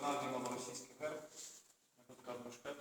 національний малоросійський герб. Тут Мушкетом Григорій